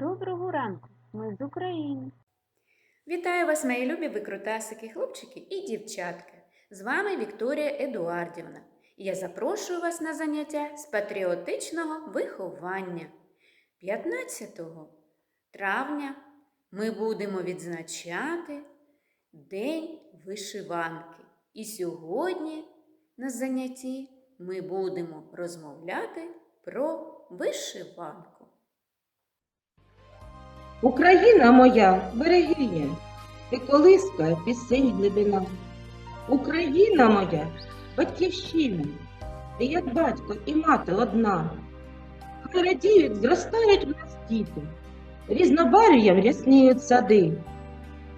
Доброго ранку, ми з України. Вітаю вас, мої любі викрутасики, хлопчики і дівчатки. З вами Вікторія Едуардівна. Я запрошую вас на заняття з патріотичного виховання. 15 травня ми будемо відзначати День вишиванки. І сьогодні на занятті ми будемо розмовляти про вишиванку. Україна моя берегиня, ти колиска пісень глибина. Україна моя батьківщина, ти як батько і мати одна. Хай радіють, зростають в нас діти, різнобарв'ям рясніють сади.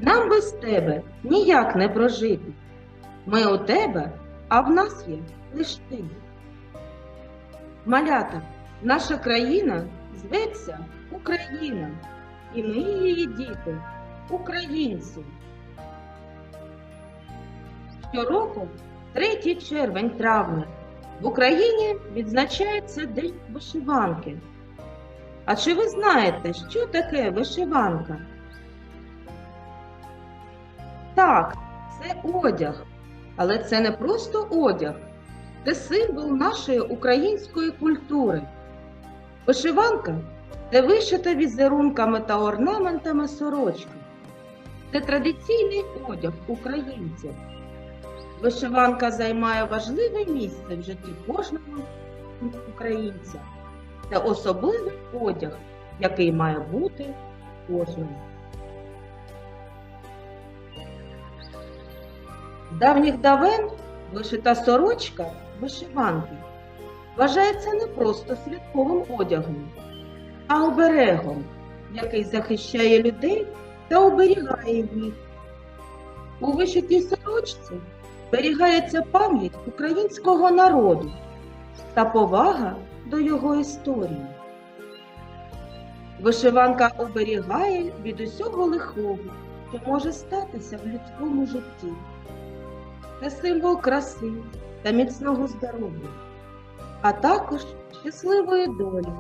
Нам без тебе ніяк не прожити. Ми у тебе, а в нас є лиш ти. Малята, наша країна зветься Україна. І ми її діти, українці. Щороку, 3 червень травня, в Україні відзначається День вишиванки. А чи ви знаєте, що таке вишиванка? Так, це одяг. Але це не просто одяг, це символ нашої української культури. Вишиванка це вишита візерунками та орнаментами сорочка. Це традиційний одяг українців. Вишиванка займає важливе місце в житті кожного українця. Це особливий одяг, який має бути кожному. Давніх давен вишита сорочка вишиванки вважається не просто святковим одягом, а оберегом, який захищає людей та оберігає їх. У вишитій сорочці зберігається пам'ять українського народу та повага до його історії. Вишиванка оберігає від усього лихого, що може статися в людському житті. Це символ краси та міцного здоров'я, а також щасливої долі.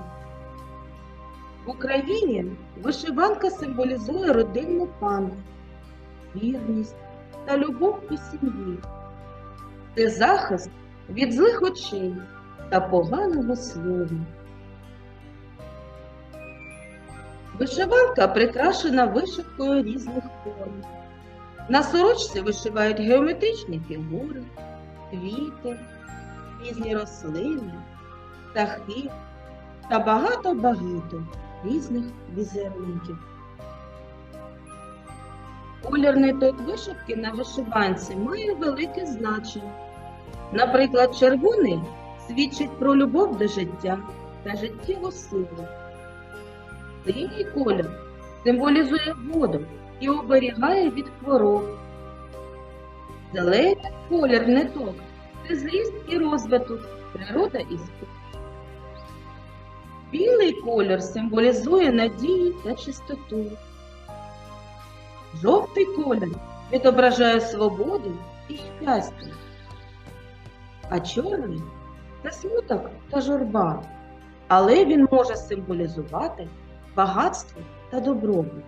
В Україні вишиванка символізує родинну пам'ять, вірність та любов у сім'ї. Це захист від злих очей та поганого слова. Вишиванка прикрашена вишивкою різних форм. На сорочці вишивають геометричні фігури, квіти, різні рослини, птахи та багато-багато різних візерунків. Колір ниток вишивки на вишиванці має велике значення. Наприклад, червоний свідчить про любов до життя та життєву силу. Синій колір символізує воду і оберігає від хвороб. Зелений колір ниток це зріст і розвиток, природа і спокій. Колір символізує надію та чистоту. Жовтий колір відображає свободу і щастя. А чорний це смуток та журба, але він може символізувати багатство та добробут.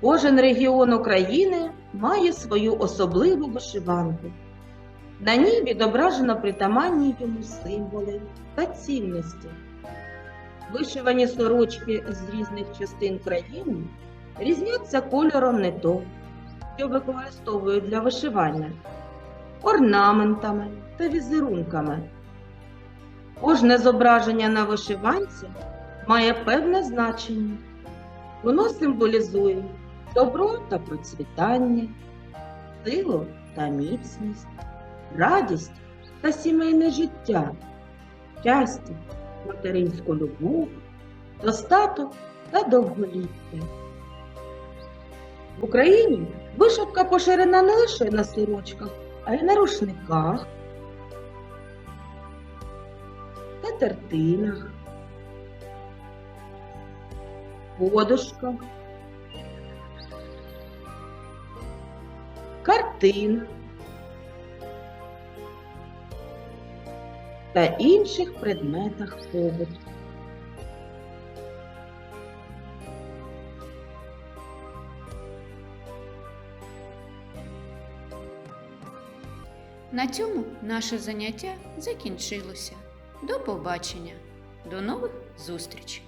Кожен регіон України має свою особливу вишиванку. На ній відображено притаманні йому символи та цінності. Вишивані сорочки з різних частин країни різняться кольором ниток, що використовують для вишивання, орнаментами та візерунками. Кожне зображення на вишиванці має певне значення. Воно символізує добро та процвітання, силу та міцність, радість та сімейне життя, щастя, материнську любов, достаток та довголіття. В Україні вишивка поширена не лише на сорочках, а й на рушниках, та тертинах, подушках, картинах та інших предметах побуту. На цьому наше заняття закінчилося. До побачення, до нових зустрічей!